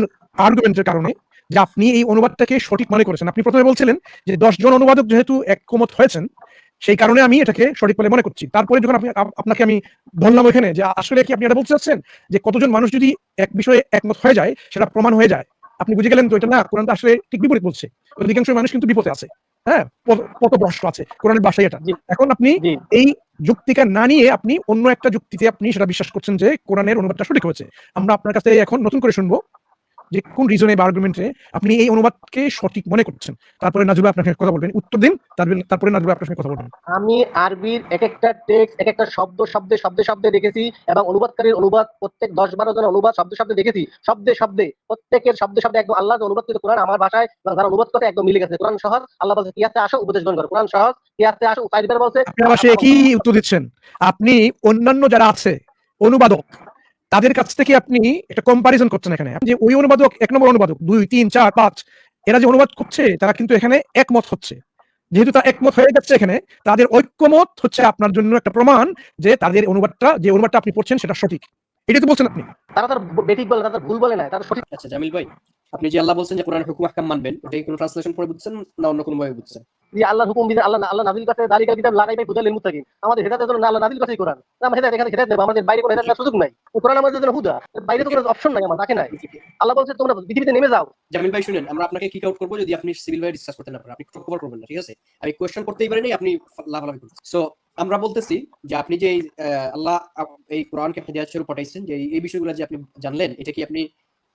আর্গুমেন্টের কারণে যে আপনি এই অনুবাদটাকে সঠিক মনে করেছেন। আপনি প্রথমে বলছিলেন যে জন অনুবাদক যেহেতু একমত হয়েছেন সেই কারণে আমি এটাকে সঠিক বলে মনে করছি। তারপরে যখন আপনি আপনাকে আমি ধরলাম ওখানে যে আসলে কি আপনি এটা বলতে চাচ্ছেন? যে কতজন মানুষ যদি এক বিষয়ে একমত হয়ে যায় সেটা প্রমাণ হয়ে যায়। আপনি বুঝে গেলেন তো এটা না কোরআন তো আসলে ঠিক বিপরীত বলছে। অধিকাংশ মানুষ কিন্তু বিপদে আছে। হ্যাঁ? কত ভ্রষ্ট আছে। কোরআনের বাসায় এটা। এখন আপনি এই যুক্তিকা না নিয়ে আপনি অন্য একটা যুক্তিতে আপনি সেটা বিশ্বাস করছেন যে কোরআনের অনুবাদটা সঠিক হয়েছে। আমরা আপনার কাছে এখন নতুন করে শুনব। যে কোন রিজনে বা আর্গুমেন্টে আপনি এই অনুবাদকে সঠিক মনে করছেন। তারপরে নাজুবা আপনার সঙ্গে কথা বলবেন। উত্তর দিন তারপরে নাজুবা আপনার সঙ্গে কথা বলবেন। আমি আরবির এক একটা টেক্সট এক একটা শব্দ শব্দে শব্দে শব্দে দেখেছি এবং অনুবাদকারীর অনুবাদ প্রত্যেক দশ বারো জন অনুবাদ শব্দ শব্দে দেখেছি। শব্দে শব্দে প্রত্যেকের শব্দে শব্দে একদম আল্লাহ অনুবাদ করে কোরআন আমার ভাষায় এবং যারা অনুবাদ করে একদম মিলে গেছে। কোরআন সহজ আল্লাহ বলছে কিয়াতে আসো উপদেশ গ্রহণ করো। কোরআন সহজ কিয়াতে আসো উপায় বলছে। আপনি সে একই উত্তর দিচ্ছেন। আপনি অন্যান্য যারা আছে অনুবাদক তাদের কাছ থেকে আপনি একটা কম্পারিজন করছেন এখানে। যে ওই অনুবাদক এক নম্বর অনুবাদক দুই তিন চার পাঁচ এরা যে অনুবাদ করছে তারা কিন্তু এখানে একমত হচ্ছে। যেহেতু তারা একমত হয়ে যাচ্ছে এখানে তাদের ঐক্যমত হচ্ছে আপনার জন্য একটা প্রমাণ যে তাদের অনুবাদটা যে অনুবাদটা আপনি পড়ছেন সেটা সঠিক। এটা তো বলছেন আপনি। তারা তার বেঠিক বলে তারা ভুল বলে না তারা সঠিক। আচ্ছা জামিল ভাই আপনি যে আল্লাহ বলছেন যে কোরআন হুকুম আহকাম মানবেন ওটাই কোনো ট্রান্সলেশন পড়ে বুঝছেন না অন্য কোনো ভাবে বুঝছেন? যে আল্লাহ হুকুম দিতে আল্লাহ আল্লাহ নাজিল কাছে দাঁড়িয়ে কিতাব লাগাই পাই হুদাল মুত্তাকিন আমাদের হেদায়েতের জন্য আল্লাহ নাজিল কাছেই কোরআন। না আমরা হেদায়েত এখানে হেদায়েত দেব আমাদের বাইরে কোনো হেদায়েতের সুযোগ নাই। কোরআন আমাদের জন্য হুদা। বাইরে তো কোনো অপশন নাই আমার তাকে নাই। আল্লাহ বলছে তোমরা পৃথিবীতে নেমে যাও। জামিল ভাই শুনেন আমরা আপনাকে কিক আউট করব যদি আপনি সিভিল ভাই ডিসকাস করতে না পারেন। আপনি কভার করবেন না ঠিক আছে? আমি কোয়েশ্চেন করতেই পারিনি আপনি লাফালাফি করছেন সো আমরা বলতেছি যে আপনি যে আল্লাহ এই কোরআনকে হেদায়াত স্বরূপ পাঠাইছেন যে এই- এই বিষয়গুলো যে আপনি জানলেন এটা কি আপনি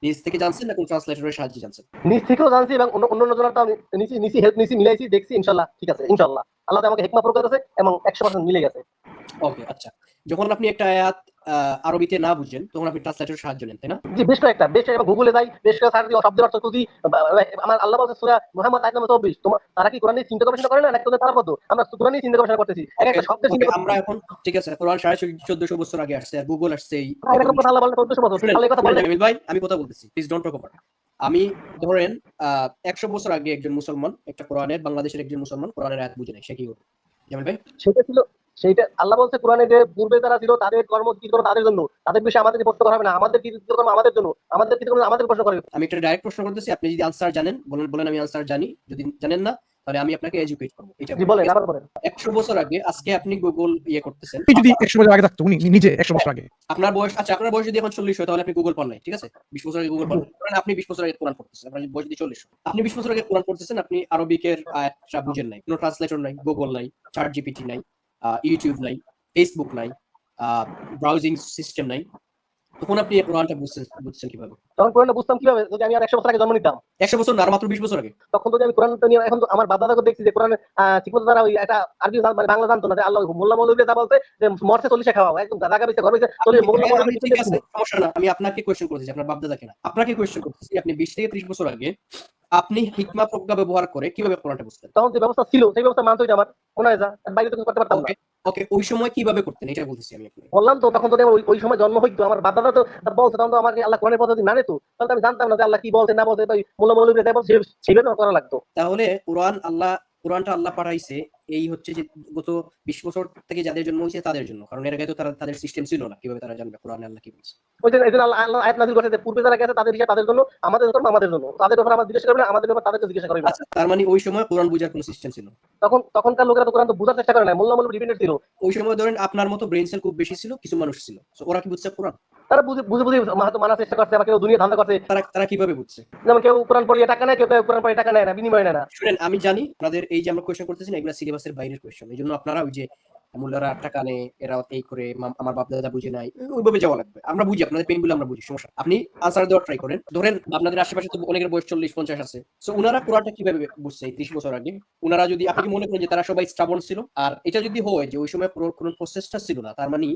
নিজ থেকে জানছেন না কোন ট্রান্সলেটরের সাহায্যে জানছেন? নিজ থেকেও জানছি এবং অন্য অন্য জনতা নিচে নিচে হেল্প নিচে মিলাইছি দেখছি ইনশাল্লাহ ঠিক আছে ইনশাল্লাহ। আল্লাহ আমাকে হেকমা প্রকাশ আছে এবং একশো পার্সেন্ট মিলে গেছে। ওকে আচ্ছা। যখন আপনি একটা আয়াত আরবিতে না বুঝেন তখন আপনি ট্রান্সলেটরের সাহায্য নেন তাই না? জি বেশ কয়েকটা বেশ কয়েকটা গুগলে যাই বেশ কয়েকটা সার্চ দিয়ে শব্দের অর্থ খুঁজি। আমার আল্লাহ বলছে সূরা মুহাম্মদ আয়াত নম্বর 24 তোমার তারা কি কোরআন নিয়ে চিন্তা গবেষণা করে না? নাকি তোদের তারা পদ্ধ? আমরা কোরআন নিয়ে চিন্তা গবেষণা করতেছি। এক একটা শব্দের চিন্তা আমরা এখন ঠিক আছে কোরআন সাড়ে চোদ্দশো বছর আগে আসছে আর গুগল আসছে এই এরকম কথা আল্লাহ বলেন 1400 বছর। তাহলে কথা বলেন ভাই আমি কথা বলতেছি প্লিজ ডোন্ট টক ওভার আমি ধরেন আহ, একশো বছর আগে একজন মুসলমান একটা কোরআনের বাংলাদেশের একজন মুসলমান কোরআনের আয়াত বুঝে নেই সে কি করবে? জামিল ভাই? সেটা ছিল সেইটা আল্লাহ বলছে কোরআনে যে পূর্বে যারা ছিল তাদের কর্ম কি করো তাদের জন্য? তাদের বিষয়ে আমাদের প্রশ্ন করা হবে না। আমাদের কি কর্ম আমাদের জন্য? আমাদের কি কর্ম আমাদের প্রশ্ন করবে আমি একটা ডাইরেক্ট প্রশ্ন করতেছি আপনি যদি আনসার জানেন বলেন বলেন আমি আনসার জানি। যদি জানেন না তাহলে আমি আপনাকে এডুকেট করব। এটা বলেন আবার বলেন। একশো বছর আগে আজকে আপনি গুগল ইয়ে করতেছেন। যদি একশো বছর আগে থাকতো উনি নিজে একশো বছর আগে। আপনার বয়স আচ্ছা আপনার বয়স যদি এখন চল্লিশ হয় তাহলে আপনি গুগল পান নাই ঠিক আছে? বিশ বছর আগে গুগল পান। আপনি বিশ বছর আগে কোরআন পড়তেছেন আপনার বয়স যদি চল্লিশ হয়। আপনি বিশ বছর আগে কোরআন পড়তেছেন আপনি আরবিকের আয়াতটা বুঝেন নাই। কোনো ট্রান্সলেটর নাই গুগল নাই চার্ট জিপিটি নাই। ইউটিউব নাই ফেসবুক নাই ব্রাউজিং সিস্টেম নাই। তখন আপনি কোরআনটা বুঝছেন বুঝছেন কীভাবে? তখন কোরআন বুঝতাম কীভাবে? যদি আমি আর একশো বছর আগে জন্ম নিতাম। একশো বছর না মাত্র বিশ বছর আগে। তখন যদি আমি কোরআনটা নিয়ে এখন তো আমার বাবা দাদাকে দেখছি যে কোরআন ঠিকমতো তারা ওই একটা আরবি মানে বাংলা জানতো না যে আল্লাহ মোল্লা মৌলবী যা বলতে যে মরছে চল্লিশে খাওয়া একদম গাদা গাবিতে ঘর হইছে চল্লিশ মোল্লা আমি মৌলবী ঠিক আছে সমস্যা না আমি আপনাকে কোয়েশ্চেন করতেছি আপনার বাপদাদাকে না। আপনাকে কোয়েশ্চেন করতেছি আপনি বিশ থেকে ত্রিশ বছর আগে আপনি হিকমা প্রজ্ঞা ব্যবহার করে কীভাবে কোরআনটা বুঝতেন? তখন যে ব্যবস্থা ছিল সেই ব্যবস্থা মানতে হইতো আমার। মনে হয় যা বাইরে তো কিছু করতে পারতাম না। ওকে ওই সময় কীভাবে করতেন? এটা বলতেছি আমি আপনাকে। বললাম তো তখন তো আমার ওই- সময় জন্ম হইতো। আমার বাবা দাদা তো বলছে তখন তো আমাকে আল্লাহ কোরআনের পদ্ধতি মানে তো। তাহলে আমি জানতাম না যে আল্লাহ কি বলছে না বলছে মোল্লা মৌলবী সেভাবে করা লাগতো। তাহলে কোরআন আল্লাহ কোরআনটা আল্লাহ পাঠাইছে এই হচ্ছে যে গত বিশ বছর থেকে যাদের জন্ম হয়েছে তাদের জন্য। কারণ এর আগে তো তারা তাদের সিস্টেম ছিল না কীভাবে তারা জানবে? কোরআন আল্লাহ কি বলছে? জন্য এই জন্য আল্লাহ আল্লাহ আয়াত নাযিল করেছে পূর্বে যারা গেছে তাদের হিসাব তাদের জন্য আমাদের জন্য আমাদের জন্য। তাদের ব্যাপারে আমার জিজ্ঞাসা করবে না আমাদের ব্যাপারে তাদেরকে জিজ্ঞাসা করবে না। আচ্ছা তার মানে ওই সময় কোরআন বুঝার কোনো সিস্টেম ছিল তখন তখনকার লোকেরা তো কোরআন তো বোঝার চেষ্টা করে না মোল্লা মৌলবী ডিপেন্ডেন্ট ছিল। ওই সময় ধরেন আপনার মতো ব্রেন সেল খুব বেশি ছিল কিছু মানুষ ছিল। ওরা কি বুঝছে কোরআন? তারা বুঝে বুঝে বুঝে হয়তো মানার চেষ্টা করছে আবার কেউ দুনিয়া ধান্দা করছে। তারা তারা কীভাবে বুঝছে? যেমন কেউ কোরআন পড়িয়ে টাকা নেয় কেউ কোরআন পড়িয়ে টাকা নেয় না বিনিময় নেয় না। শুনেন আমি জানি আপনাদের এই যে আমরা কোয়েশ্চেন করতেছি না এগুলো সিলেবাসের বাইরের কোয়েশ্চেন এই জন্য আপনারা ওই যে মূল্যরা টাকা নেয়, এরা এই করে আমার বাপ দাদা বুঝে নাই ওইভাবে যাওয়া লাগবে। আমরা বুঝি, আপনাদের পেন আমরা বুঝি, সমস্যা আপনি আনসার দেওয়ার ট্রাই করেন। ধরেন আপনাদের আশেপাশে তো অনেকের বয়স চল্লিশ, পঞ্চাশ আছে। সো ওনারা কোরআনটা কীভাবে বুঝছে ত্রিশ বছর আগে? ওনারা যদি, আপনি মনে করেন যে তারা সবাই স্টাবন ছিল? আর এটা যদি হয় যে ওই সময় কোনো প্রসেসটা ছিল না, তার মানে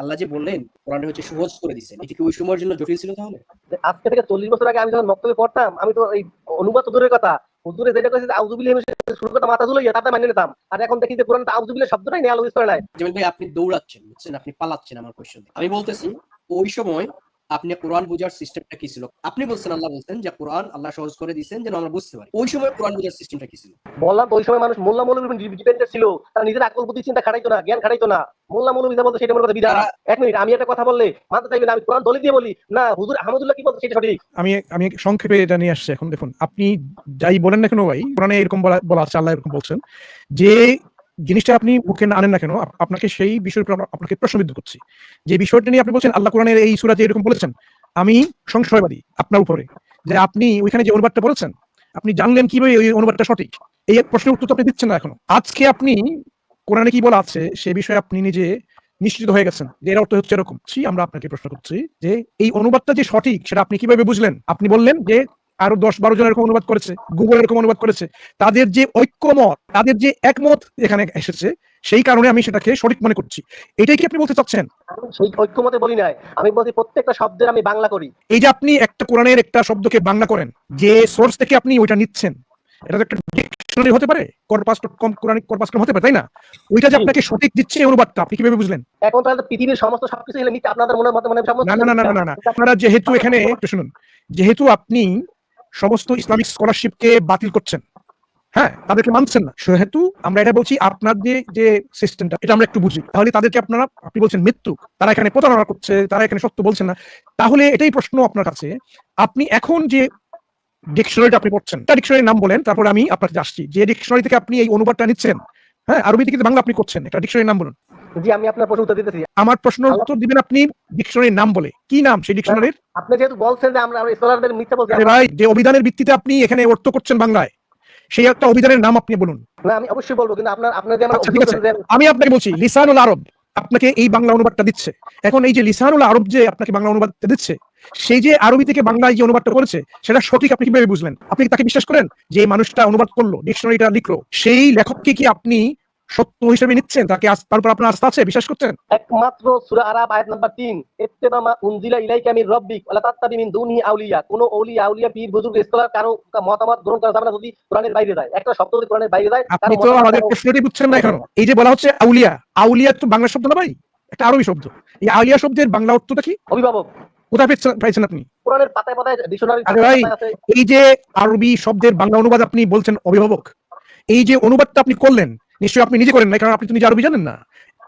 আল্লাহ যে বললেন, কোরআনটা হচ্ছে সহজ করে দিচ্ছেন এটা কি ওই সময়ের জন্য জটিল ছিল তাহলে? আজকে থেকে চল্লিশ বছর আগে আমি যখন মক্তবে পড়তাম, আমি তো এই অনুবাদ দূরের কথা হুজুরে যেটা করেছে আউজুবিল্লাহ শুরু করতে মাথা তুলে তাতে মানে নিতাম। আর এখন দেখি যে কোরআনটা আউযুবিল্লাহ শব্দটাই নেই আলো করে নাই ভাই, আপনি দৌড়াচ্ছেন, বুঝছেন? আপনি পালাচ্ছেন আমার কোশ্চেন আমি বলতেছি, ওই সময় আপনি কোরআন বোঝার সিস্টেমটা কি ছিল? আপনি বলছেন আল্লাহ বলছেন যে কোরআন আল্লাহ সহজ করে দিয়েছেন যেন আমরা বুঝতে পারি। ওই সময় কোরআন বোঝার সিস্টেমটা কি ছিল? বললাম ওই সময় মানুষ মোল্লা মৌলবী ডিপেন্ডেন্ট ছিল। তারা নিজের আকল বুদ্ধি চিন্তা খাটাইতো না জ্ঞান খাটাইতো না। মোল্লা মৌলবী যা বলতো সেটা মনে বিদা এক মিনিট আমি একটা কথা বললে মানতে চাইবে না আমি কোরআন দলি দিয়ে বলি? না হুজুর আহমদুল্লাহ কি বলতো সেটা সঠিক। আমি আমি সংক্ষেপে এটা নিয়ে আসছি। এখন দেখুন আপনি যাই বলেন না কেন ভাই কোরআনে এরকম বলা বলা আছে আল্লাহ এরকম বলছেন যে জিনিসটা আপনি মুখে না আনেন না কেন আপনাকে সেই বিষয়ের উপর আপনাকে প্রশ্নবিদ্ধ করছি। যে বিষয়টা নিয়ে আপনি বলছেন, আল্লাহ কোরআনের এই সুরাতে এরকম বলেছেন, আমি সংশয়বাদী আপনার উপরে যে আপনি ওইখানে যে অনুবাদটা বলেছেন, আপনি জানলেন কীভাবে ওই অনুবাদটা সঠিক? এই প্রশ্নের উত্তর তো আপনি দিচ্ছেন না এখনও। আজকে আপনি কোরআনে কি বলা আছে, সে বিষয়ে আপনি নিজে নিশ্চিত হয়ে গেছেন। যে এর অর্থ হচ্ছে এরকম। আমরা আপনাকে প্রশ্ন করছি যে এই অনুবাদটা যে সঠিক, সেটা আপনি কীভাবে বুঝলেন? আপনি বললেন যে আরও দশ বারো জন এরকম অনুবাদ করেছে গুগল এরকম অনুবাদ করেছে। তাদের যে ঐক্যমত তাদের যে একমত এখানে এসেছে সেই কারণে আমি সেটাকে সঠিক মনে করছি। এটাই কি আপনি বলতে চাচ্ছেন? সেই ঐক্যমতে বলি নাই। আমি বলছি প্রত্যেকটা শব্দের আমি বাংলা করি। এই যে আপনি একটা কোরআনের একটা শব্দকে বাংলা করেন যে সোর্স থেকে আপনি ওইটা নিচ্ছেন এটা তো একটা ডিকশনারি হতে পারে কর্পাস কম কোরআনিক কর্পাস হতে পারে তাই না? ওইটা যে আপনাকে সঠিক দিচ্ছে অনুবাদটা আপনি কীভাবে বুঝলেন? এখন তাহলে পৃথিবীর সমস্ত সবকিছু এলে নিতে আপনাদের মনে মতে মনে না না না না না না। আপনারা যেহেতু এখানে শুনুন যেহেতু আপনি সমস্ত ইসলামিক স্কলারশিপকে বাতিল করছেন। হ্যাঁ তাদেরকে মানছেন না। সেহেতু আমরা এটা বলছি আপনার যে যে সিস্টেমটা, এটা আমরা একটু বুঝি। তাহলে তাদেরকে আপনারা, আপনি বলছেন মৃত্যু, তারা এখানে প্রতারণা করছে, তারা এখানে সত্য বলছেন না। তাহলে এটাই প্রশ্ন আপনার কাছে, আপনি এখন যে ডিকশনারিটা আপনি পড়ছেন তার ডিকশনারির নাম বলেন, তারপর আমি আপনার কাছে আসছি। যে ডিকশনারি থেকে আপনি এই অনুবাদটা নিচ্ছেন হ্যাঁ আরবি থেকে বাংলা আপনি করছেন, একটা ডিকশনারির নাম বলুন। জি আমি আপনার প্রশ্ন উত্তর দিতেছি। আমার প্রশ্ন উত্তর দিবেন আপনি ডিকশনারির নাম বলে। কি নাম সেই ডিকশনারির? আপনি যেহেতু বলছেন যে আমরা স্কলারদের মিথ্যা বলছি আরে ভাই যে অভিধানের ভিত্তিতে আপনি এখানে অর্থ করছেন বাংলায় সেই একটা অভিধানের নাম আপনি বলুন। না আমি অবশ্যই বলব কিন্তু আপনার আপনার যে আমার আচ্ছা, আমি আপনাকে বলছি লিসানুল আরব আপনাকে এই বাংলা অনুবাদটা দিচ্ছে। এখন এই যে লিসানুল আরব যে আপনাকে বাংলা অনুবাদটা দিচ্ছে সেই যে আরবি থেকে বাংলায় যে অনুবাদটা করেছে সেটা সঠিক আপনি কীভাবে বুঝলেন? আপনি তাকে বিশ্বাস করেন? যে মানুষটা অনুবাদ করল ডিকশনারিটা লিখলো সেই লেখককে কি আপনি সত্য হিসেবে নিচ্ছেন তাকে তার উপর আপনার আস্থা আছে বিশ্বাস করছেন? একমাত্র সূরা আরাব আয়াত নাম্বার 3 ইত্তেবামা উনজিলা ইলাইকা মির রাব্বিক ওয়ালা তাত্তাবি মিন দুনিহি আউলিয়া। কোন ওলিয়া আউলিয়া পীর বুজুর্গ ইসলাম কারও মতামত গ্রহণ করা যাবে না যদি কোরআনের বাইরে যায় একটা শব্দ যদি কোরআনের বাইরে যায় আপনি তো আমাদের প্রশ্নটি বুঝছেন না এখনও। এই যে বলা হচ্ছে আউলিয়া আউলিয়া তো বাংলা শব্দ না ভাই? একটা আরবি শব্দ। এই আউলিয়া শব্দের বাংলা অর্থটা কি? অভিভাবক কোথায় পেয়েছেন পাইছেন আপনি? কোরআনের পাতায় পাতায় ডিকশনারি ভাই, এই যে আরবি শব্দের বাংলা অনুবাদ আপনি বলছেন অভিভাবক এই যে অনুবাদটা আপনি করলেন নিশ্চয়ই আপনি নিজে করেন না কারণ আপনি তো নিজে আরবি জানেন না।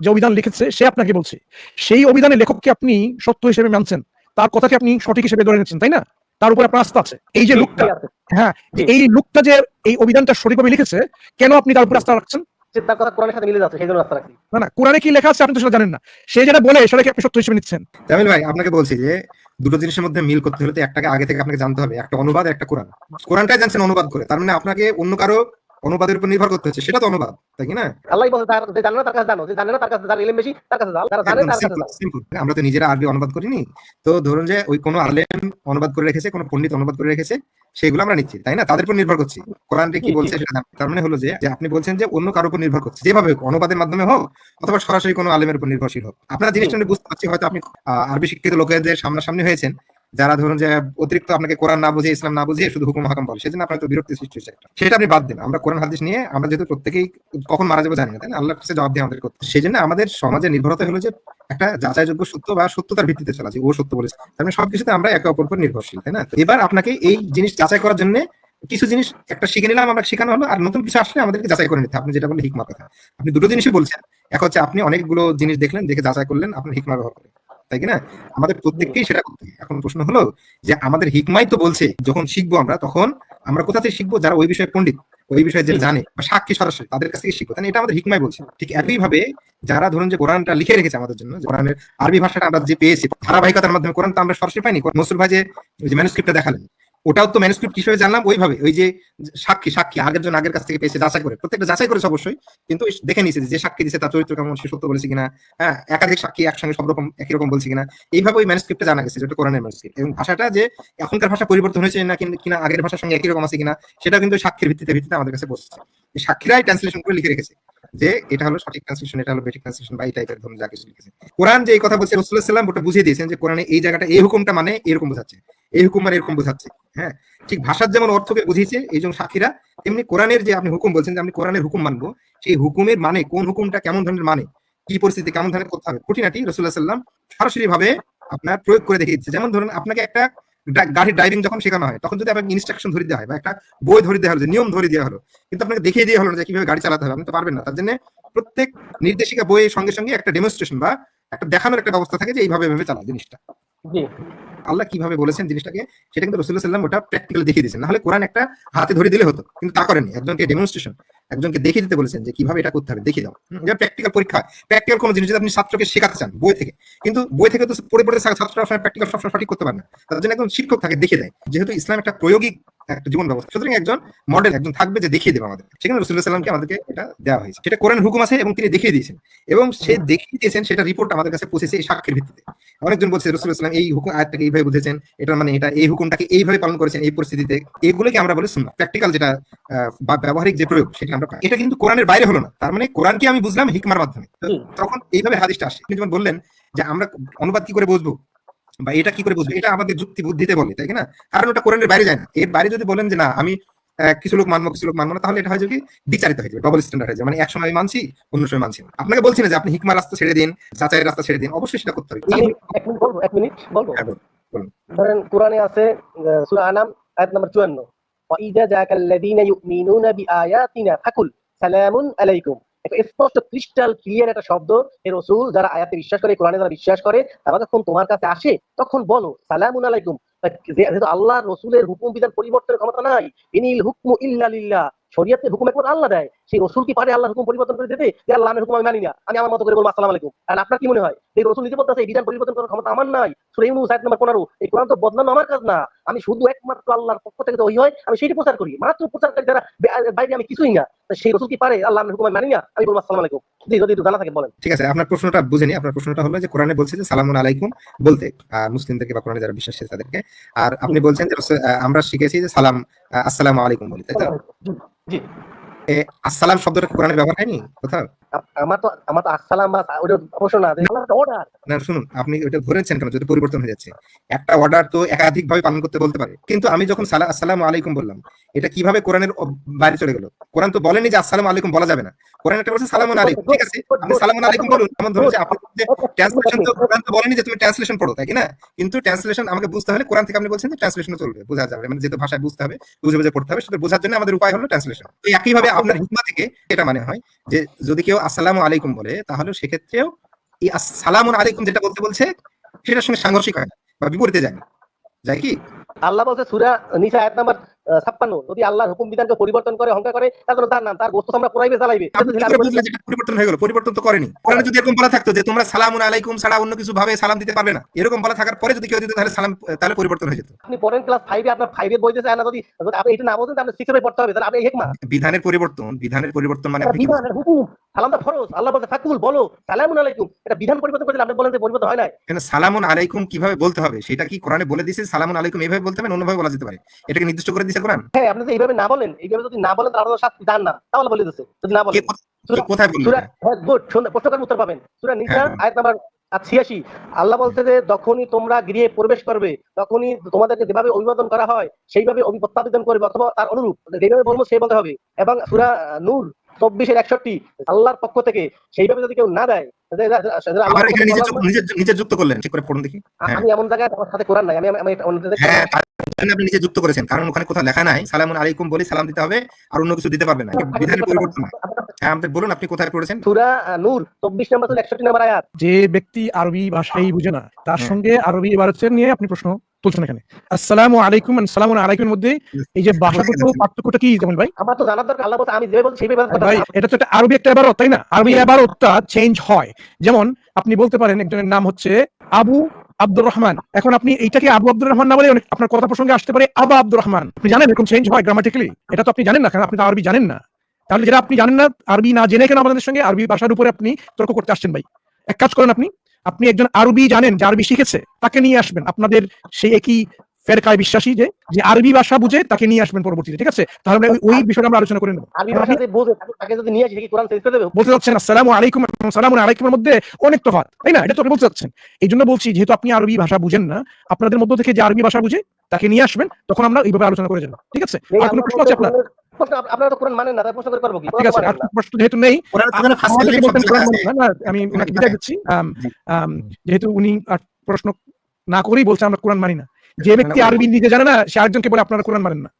যে অভিধান লিখেছে সে আপনাকে বলছে। সেই অভিধানের লেখককে আপনি সত্য হিসেবে মানছেন। তার কথাকে আপনি সঠিক হিসেবে ধরে নিচ্ছেন তাই না? তার উপর আপনার আস্থা আছে। এই যে লোকটা হ্যাঁ এই লোকটা যে এই অভিধানটা সঠিকভাবে লিখেছে কেন আপনি তার উপর আস্থা রাখছেন? তার কথা কোরআনের সাথে মিলে যাচ্ছে সেই জন্য রাস্তা রাখছি। না না কোরআনে কি লেখা আছে আপনি তো সেটা জানেন না। সে যেটা বলে সেটাকে আপনি সত্য হিসেবে নিচ্ছেন। তামিল ভাই আপনাকে বলছি যে দুটো জিনিসের মধ্যে মিল করতে হলে তো একটাকে আগে থেকে আপনাকে জানতে হবে। একটা অনুবাদ একটা কোরআন। কোরআনটাই জানছেন অনুবাদ করে। তার মানে আপনাকে অন্য কারও অনুবাদের উপর নির্ভর করতে হচ্ছে সেটা তো অনুবাদ তাই কি না? আল্লাহ বলছে তার যে জানে না তার কাছে জানো যে জানে না তার কাছে যার ইলম বেশি তার কাছে যারা জানে তার কাছে আমরা তো নিজেরা আরবি অনুবাদ করিনি তো ধরুন যে ওই কোনো আলেম অনুবাদ করে রেখেছে কোনো পণ্ডিত অনুবাদ করে রেখেছে সেগুলো আমরা নিচ্ছি তাই না? তাদের উপর নির্ভর করছি। কোরআনটা কি বলছে সেটা তার মানে হলো যে আপনি বলছেন যে অন্য কারোর উপর নির্ভর করছে যেভাবে অনুবাদের মাধ্যমে হোক অথবা সরাসরি কোনো আলেমের উপর নির্ভরশীল হোক। আপনার জিনিসটা বুঝতে পারছি হয়তো আপনি আরবি শিক্ষিত লোকেদের সামনাসামনি হয়েছেন যারা ধরুন যে অতিরিক্ত আপনাকে কোরআন না বুঝিয়ে, ইসলাম না বুঝিয়ে শুধু হুকুম হাকাম বলে, সেজন্য আপনার তো বিরক্তি সৃষ্টি হচ্ছে। সেটা আপনি বাদ দেন। আমরা কোরআন, হাদিস নিয়ে আমরা যেহেতু প্রত্যেকেই কখন মারা যাব জানি না, তাই না? আল্লাহর কাছে জবাব দিয়ে আমাদের করতে সেই জন্য আমাদের সমাজে নির্ভরতা হলো যে একটা যাচাইযোগ্য সত্য বা সত্যতার ভিত্তিতে চলা, যে ও সত্য বলেছে। তার মানে সবকিছুতে আমরা একে অপর নির্ভরশীল, তাই না? এবার আপনাকে এই জিনিস যাচাই করার জন্য কিছু জিনিস একটা শিখে নিলাম, আমরা শেখানো হলো, আর নতুন কিছু আসলে আমাদেরকে যাচাই করে নিতে। আপনি যেটা বললেন হিকমা কথা। আপনি দুটো জিনিসই বলছেন। এক হচ্ছে আপনি অনেকগুলো জিনিস দেখলেন, দেখে যাচাই করলেন, আপনি হিকমা ব্যবহার করেন তাই না আমাদের প্রত্যেককেই সেটা করতে। এখন প্রশ্ন হলো যে আমাদের হিকমাই তো বলছে, যখন শিখব আমরা, তখন আমরা কোথা থেকে শিখব যারা ওই বিষয়ে পণ্ডিত, ওই বিষয়ে যে জানে বা সাক্ষী সরাসরি, তাদের কাছ থেকে শিখব না? এটা আমাদের হিকমাই বলছে ঠিক একই ভাবে যারা ধরুন যে কোরআনটা লিখে রেখেছে আমাদের জন্য কোরআনের আরবি ভাষাটা আমরা যে পেয়েছি, ধারাবাহিকতার মাধ্যমে কোরআন তো আমরা সরাসরি পাইনি মসুর ভাই যে ম্যানুস্ক্রিপ্টটা দেখালেন ওটাও তো ম্যানুস্ক্রিপ্ট হিসেবে জানলাম? ওইভাবে, ওই যে সাক্ষী সাক্ষী, আগের জন আগের কাছ থেকে পেয়েছে, যাচাই করে। প্রত্যেকটা যাচাই করেছে অবশ্যই, কিন্তু দেখে নিয়েছে যে সাক্ষী দিচ্ছে তার চরিত্র কেমন, সে সত্য বলেছে কিনা হ্যাঁ একাধিক সাক্ষী একসঙ্গে সব রকম, একই রকম বলছে কিনা, এইভাবে ওই ম্যানুস্ক্রিপ্টে জানা গেছে যেটা কোরআনের ম্যানুস্ক্রিপ্ট এবং ভাষাটা যে এখনকার ভাষা পরিবর্তন হয়েছে না কিনা আগের ভাষার সঙ্গে একই রকম আছে কিনা সেটা কিন্তু সাক্ষীর ভিত্তিতে ভিত্তিতে আমাদের কাছে বসছে। সাক্ষীরাই ট্রান্সলেশন করে লিখে রেখেছে। যে এটা হলো সঠিক ট্রান্সলেশন এটা হলো বেঠিক ট্রান্সলেশন বা এই টাইপের ধরুন যা কিছু লিখেছে। কোরআন যে এই কথা বলছে রসুল্লাহ সাল্লাম ওটা বুঝিয়ে দিয়েছেন যে কোরআনে এই জায়গাটা এই হুকুমটা মানে এরকম বোঝাচ্ছে। এই হুকুম মানে এরকম বোঝাচ্ছে হ্যাঁ? ঠিক ভাষার যেমন অর্থকে বুঝিয়েছে, এই জন্য সাক্ষীরা, তেমনি কোরআনের যে আপনি হুকুম বলছেন যে আপনি কোরআনের হুকুম মানবো, সেই হুকুমের মানে কোন হুকুমটা কেমন ধরনের মানে কি পরিস্থিতি, কেমন ধরনের করতে হবে, খুঁটিনাটি রসুল্লাহ সাল্লাম সরাসরি ভাবে আপনার প্রয়োগ করে দেখিয়ে দিচ্ছে যেমন ধরুন, আপনাকে একটা গাড়ির ড্রাইভিং যখন শেখানো হয় তখন যদি আপনাকে ইনস্ট্রাকশন ধরে দেওয়া হয় বা একটা বই ধরে দেওয়া হলো যে নিয়ম ধরে দেওয়া হলো কিন্তু আপনাকে দেখিয়ে দেওয়া হলো যে কীভাবে গাড়ি চালাতে হবে আপনি তো পারবেন না। তার জন্য প্রত্যেক নির্দেশিকা বইয়ের সঙ্গে সঙ্গে একটা ডেমনস্ট্রেশন বা একটা দেখানোর একটা ব্যবস্থা থাকে যে এইভাবে এভাবে চালা জিনিসটা। আল্লাহ কীভাবে বলেছেন জিনিসটাকে সেটা কিন্তু রসুল্লাহ সাল্লাম ওটা প্র্যাকটিক্যালি দেখিয়ে দিয়েছেন। নাহলে কোরআন একটা হাতে ধরে দিলে হতো কিন্তু তা করেনি একজনকে ডেমনস্ট্রেশন একজনকে দেখিয়ে দিতে বলেছেন যে কীভাবে এটা করতে হবে দেখিয়ে দাও। প্র্যাকটিক্যাল পরীক্ষা। প্র্যাকটিক্যাল কোনো জিনিস যদি আপনি ছাত্রকে শেখাতে চান বই থেকে। কিন্তু বই থেকে তো পড়ে পড়ে ছাত্ররা সবসময় প্র্যাকটিক্যাল সবসময় সঠিক করতে পারে না। তার জন্য একজন শিক্ষক থাকে দেখিয়ে দেয়। যেহেতু ইসলাম একটা প্রয়োগিক একটা জীবন ব্যবস্থা। সুতরাং একজন মডেল একজন থাকবে যে দেখিয়ে দেবে আমাদের সেখানে রসুল্লাহ সাল্লামকে আমাদেরকে এটা দেওয়া হয়েছে। সেটা কোরআন হুকুম আছে এবং তিনি দেখিয়ে দিয়েছেন। এবং সে দেখিয়ে দিয়েছেন সেটা রিপোর্ট আমাদের কাছে পৌঁছেছে এই সাক্ষীর ভিত্তিতে। অনেকজন বলছে রসুল্লাহ সাল্লাম এই হুকুম আয়াতটাকে এইভাবে বুঝেছেন এটার মানে এটা এই হুকুমটাকে এইভাবে পালন করেছেন এই পরিস্থিতিতে। এগুলোকে আমরা বলি শুনলাম প্র্যাকটিক্যাল যেটা বা ব্যবহারিক যে প্রয়োগ সেটা আমরা। এটা কিন্তু কোরআনের বাইরে হলো না। তার মানে কোরআনকে আমি বুঝলাম হিকমার মাধ্যমে। তখন এইভাবে হাদিসটা আসে। আপনি যেমন বললেন যে আমরা অনুবাদ কি করে বুঝব? বা এটা কি করে বুঝব? এটা আমাদের যুক্তি বুদ্ধিতে বলে তাই না? কারণ ওটা কোরআনের বাইরে যায় না। এর বাইরে যদি বলেন যে না আমি কিছু লোক মানবো কিছু লোক মানবো না তাহলে এটা হয় যে কি? বিচারিত হয়ে যাবে ডবল স্ট্যান্ডার্ড হয়ে যাবে। মানে এক সময় মানছি অন্য সময় মানছি না। আপনাকে বলছি না যে আপনি হিকমার রাস্তা ছেড়ে দিন যাচাইয়ের রাস্তা ছেড়ে দিন অবশ্যই সেটা করতে হবে। এক মিনিট বলব এক মিনিট বলব? হ্যাঁ, ধরেন কোরআনে আছে সূরা আনাম আয়াত নাম্বার 54 ওয়াইদা জাকাল্লাযীনা ইউমিনুনা বিআয়াতিনা ফাকুল সালামুন আলাইকুম। একটা স্পষ্ট ক্রিস্টাল ক্লিয়ার একটা শব্দ এর রাসূল যারা আয়াতে বিশ্বাস করে কোরআনে যারা বিশ্বাস করে তারা যখন তোমার কাছে আসে তখন বলো সালামুন আলাইকুম। আল্লাহ রসুলের হুকুম বিধান পরিবর্তনের ক্ষমতা নাই, ইনিল হুকমু ইল্লা শরীয়তের হুকুম একমাত্র আল্লাহ দেয়। সেই রসুল কি পারে আল্লাহর হুকুম পরিবর্তন করে দিতে? যে আল্লাহ আমি হুকুম আমি মানি না। আমি আমার মতো করে বলব আসসালামু আলাইকুম। আর আপনার কি মনে হয়? এই রসুল নিজে বলতেছে এই বিধান পরিবর্তন করার ক্ষমতা আমার নাই। সূরা ইউনূস আয়াত নাম্বার 15 এই কোরআন তো বদলানো আমার কাজ না। আমি শুধু একমাত্র আল্লাহর পক্ষ থেকে ওই হয় আমি সেইটা প্রচার করি। মাত্র প্রচারকারী যারা বাইরে আমি কিছুই না। সেই রসুল কি পারে? আল্লাহ আমি হুকুম আমি মানি না? আমি বলব আসসালামু আলাইকুম। জি যদি একটু জানা থাকে বলেন। ঠিক আছে আপনার প্রশ্নটা বুঝেনি। আপনার প্রশ্নটা হলো যে কোরআনে বলছে যে সালামুন আলাইকুম বলতে মুসলিমদেরকে বা কোরআনে যারা বিশ্বাসী তাদেরকে। আর আপনি বলছেন যে আমরা শিখেছি যে সালাম আসসালামু আলাইকুম বলি তাই তো? জি। আসসালাম শব্দটা কোরআনে ব্যবহার হয়নি? কোথাও? আমার তো আমার তো আসসালাম ওটা অবশ্য না অর্ডার না, শুনুন, আপনি ওইটা ধরেছেন কেন? যদি পরিবর্তন হয়ে যাচ্ছে। একটা অর্ডার তো একাধিক ভাবে পালন করতে বলতে পারে। কিন্তু আমি যখন আলাইকুম বললাম, এটা কীভাবে কোরআনের বাইরে চলে গেল? কোরআন তো বলেনি যে আলাইকুম বলা যাবে না। কোরআন বলছে আলাইকুম ঠিক আছে? আপনি আলাইকুম বলুন। এমন ধরুন আপনি যে ট্রান্সলেশন তো কোরআন তো বলেনি যে তুমি ট্রান্সলেশন পড়ো, তাই না? কিন্তু ট্রান্সলেশন আমাকে বুঝতে হলে কোরআন থেকে আপনি বলছেন যে ট্রান্সলেশন চলবে, বোঝা যাবে। মানে যেহেতু ভাষায় বুঝতে হবে, বুঝে বুঝে পড়তে হবে, সেটা বোঝার জন্য আমাদের উপায় হলো ট্রান্সলেশন তো একই ভাবে আপনার হিকমা থেকে এটা মানে হয় যে যদি কেউ আসসালামু আলাইকুম বলে, তাহলে সেক্ষেত্রেও এই আসসালামু আলাইকুম যেটা বলতে বলছে, সেটার সঙ্গে সাংঘর্ষিক হয় না বা বিপরীতে যায় না। যায় কি? আল্লাহ বলছে, সুরা নিসা আয়াত নাম্বার ছাপ্পান্ন যদি আল্লাহর হুকুম বিধানকে পরিবর্তন করে অহংকার করে তার জন্য তার নাম তার বস্তু আমরা পুরাইবে যেটা পরিবর্তন হয়ে গেল পরিবর্তন তো করেনি। কোরআনে যদি এরকম বলা থাকতো যে তোমরা সালামুন আলাইকুম ছাড়া অন্য কিছু ভাবে সালাম দিতে পারবে না এরকম বলা থাকার পরে যদি কেউ দিত তাহলে সালাম তাহলে পরিবর্তন হয়ে যেত। আপনি পড়েন ক্লাস আপনার ফাইভের বইতে চায় না যদি আপনি এটা না তাহলে পড়তে হবে তাহলে আপনি হেকমা বিধানের পরিবর্তন বিধানের পরিবর্তন মানে আপনি কি বিধান হুকুম। সালামটা ফরজ। আল্লাহ বলছে ফাকুল বলো সালামুন আলাইকুম। এটা বিধান পরিবর্তন করে দিলে আপনি বলেন যে পরিবর্তন হয় না কেন সালামুন আলাইকুম কীভাবে বলতে হবে? সেটা কি কোরআনে বলে দিয়েছে সালামুন আলাইকুম এইভাবে বলতে হবে অন্যভাবে বলা যেতে পারে? এটাকে নির্দিষ্ট করে দিয়েছে কোরআন? হ্যাঁ আপনি যদি এইভাবে না বলেন এইভাবে যদি না বলেন তাহলে শাস্তি না তাহলে বলে যদি না বলেন কোথায় সুরা হ্যাঁ গুড করার উত্তর পাবেন। সুরা নিসা হ্যাঁ। আয়াত নাম্বার ছিয়াশি। আল্লাহ বলছে যে যখনই তোমরা গৃহে প্রবেশ করবে তখনই তোমাদেরকে যেভাবে অভিবাদন করা হয় সেইভাবে অভিপ্রত্যাবেদন করবে অথবা তার অনুরূপ। যেভাবে বলব সেই বলতে হবে। এবং সুরা নূর চব্বিশের একষট্টি আল্লাহর পক্ষ থেকে সেইভাবে যদি কেউ না দেয় যে- যে- যে- যে আবার আল্লাহর এখানে নিজে পক্ষ থেকে নিজে নিজে যুক্ত করলেন। ঠিক করে পড়ুন দেখি। হ্যাঁ। আমি এমন জায়গায় আমার সাথে কোরআন নাই। আমি আমি এটা অন্য জায়গায় হ্যাঁ আপনি নিজে যুক্ত করেছেন। কারণ ওখানে কোথাও লেখা নাই। সালামুন আলাইকুম বলে সালাম দিতে হবে আর অন্য কিছু দিতে পারবে না। এটা পরিবর্তন হ্যাঁ। আমাদের বলুন আপনি কোথায় পড়েছেন? সুরা আহ, নূর চব্বিশ নম্বর আয়াত। যে ব্যক্তি আরবি ভাষাই বুঝে না তার সঙ্গে আরবি ইবারতের নিয়ে আপনি প্রশ্ন তুলছেন এখানে। আসসালামু আলাইকুম সালামু আলাইকুমের মধ্যে এই যে ভাষাগত পার্থক্যটা কি যেমন ভাই? আমার তো জানার দরকার আল্লাহ আমি যেভাবে বলছি সেইভাবে ভাই এটা তো একটা আরবি একটা এবারত তাই না? আরবি এবারতটা চেঞ্জ হয়। যেমন আপনি বলতে পারেন একজনের নাম হচ্ছে আবু আব্দুর রহমান। এখন আপনি এইটাকে আবু আব্দুর রহমান না বলে অনেক আপনার কথা প্রসঙ্গে আসতে পারে আবা আব্দুর রহমান। আপনি জানেন এরকম চেঞ্জ হয় গ্রামাটিক্যালি এটা তো আপনি জানেন না কারণ আপনি তো আরবি জানেন না। তাহলে যেটা আপনি জানেন না আরবি না জেনে কেন আমাদের সঙ্গে আরবি ভাষার উপরে আপনি তর্ক করতে আসছেন ভাই? এক কাজ করেন আপনি আপনি একজন আরবি জানেন যে আরবি শিখেছে তাকে নিয়ে আসবেন। আপনাদের সেই একই ফেরকায় বিশ্বাসী যে যে আরবি ভাষা বুঝে তাকে নিয়ে আসবেন পরবর্তীতে ঠিক আছে? তাহলে আমরা ওই- বিষয়টা আমরা আলোচনা করে নেব। বলতে চাচ্ছেন আসসালামু আলাইকুম সালামু আলাইকুমের মধ্যে অনেক তফাৎ। তাই না? এটা তো আপনি বলতে চাচ্ছেন। এই জন্য বলছি যেহেতু আপনি আরবি ভাষা বুঝেন না আপনাদের মধ্য থেকে যে আরবি ভাষা বুঝে তাকে নিয়ে আসবেন তখন আমরা এইভাবে আলোচনা করে যাব ঠিক আছে? আর কোনো প্রশ্ন আছে আপনার? প্রশ্ন আপ- আপনারা তো কোরআন মানেন না তাই প্রশ্ন করে কি? ঠিক আছে যেহেতু নেই আমি বিদায় দিচ্ছি। যেহেতু উনি আর প্রশ্ন না করেই বলছে আমরা কোরআন মানি না। যে ব্যক্তি আরবি নিজে জানে না সে আরেকজনকে বলে আপনারা কোরআন মানেন না।